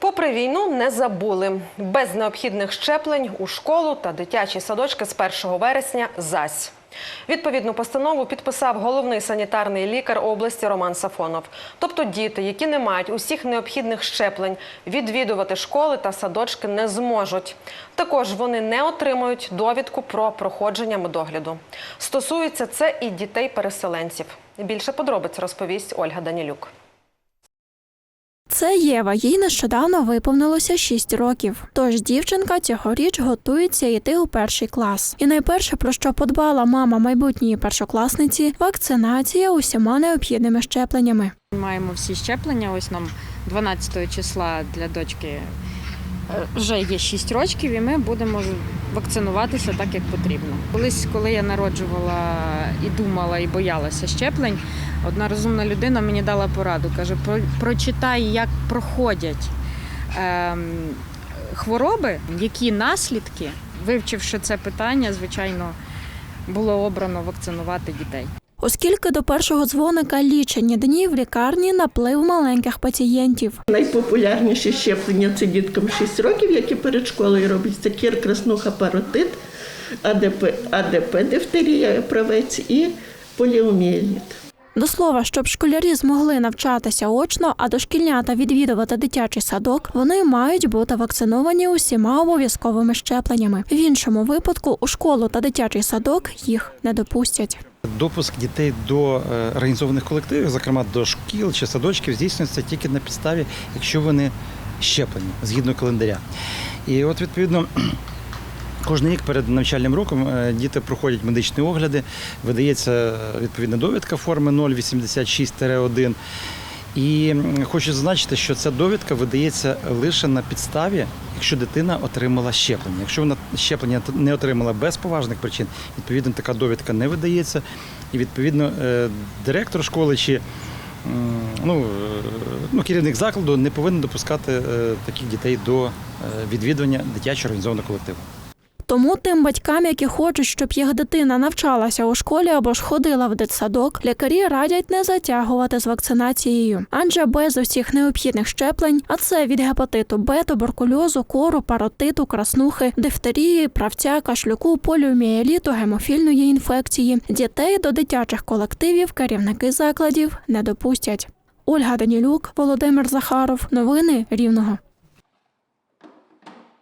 Попри війну, не забули. Без необхідних щеплень у школу та дитячі садочки з 1 вересня зась. Відповідну постанову підписав головний санітарний лікар області Роман Сафонов. Тобто діти, які не мають усіх необхідних щеплень, відвідувати школи та садочки не зможуть. Також вони не отримують довідку про проходження медогляду. Стосується це і дітей-переселенців. Більше подробиць розповість Ольга Данілюк. Це Єва. Їй нещодавно виповнилося 6 років. Тож дівчинка цьогоріч готується йти у перший клас. І найперше, про що подбала мама майбутньої першокласниці, вакцинація усіма необхідними щепленнями. Маємо всі щеплення. Ось нам 12 числа для дочки вже є 6 років, і ми будемо вакцинуватися так, як потрібно. Колись, коли я народжувала і думала, і боялася щеплень, одна розумна людина мені дала пораду. каже: прочитай, як проходять ем, хвороби, які наслідки. Вивчивши це питання, звичайно, було обрано вакцинувати дітей. Оскільки до першого дзвоника лічені дні в лікарні наплив маленьких пацієнтів. Найпопулярніші щеплення це діткам 6 років, які перед школою роблять. Це кір, краснуха, паротит, АДП, АДП, дифтерія, правець і поліомієліт. До слова, щоб школярі змогли навчатися очно, а дошкільнята відвідувати дитячий садок, вони мають бути вакциновані усіма обов'язковими щепленнями. В іншому випадку у школу та дитячий садок їх не допустять. Допуск дітей до е, організованих колективів, зокрема до шкіл чи садочків, здійснюється тільки на підставі, якщо вони щеплені згідно календаря. І от відповідно. Кожен рік перед навчальним роком е, діти проходять медичні огляди, видається е, відповідна довідка форми 086-1. І хочу зазначити, що ця довідка видається лише на підставі, якщо дитина отримала щеплення. Якщо вона щеплення не отримала без поважних причин, відповідно така довідка не видається. І відповідно е, директор школи чи ну, ну, керівник закладу не повинен допускати таких дітей до відвідування дитячого організованого колективу. Тому тим батькам, які хочуть, щоб їх дитина навчалася у школі або ж ходила в дитсадок, лікарі радять не затягувати з вакцинацією. Адже без усіх необхідних щеплень, а це від гепатиту Б, туберкульозу, кору, паротиту, краснухи, дифтерії, правця, кашлюку, поліомієліту, гемофільної інфекції, дітей до дитячих колективів керівники закладів не допустять. Ольга Данілюк, Володимир Захаров. Новини Рівного.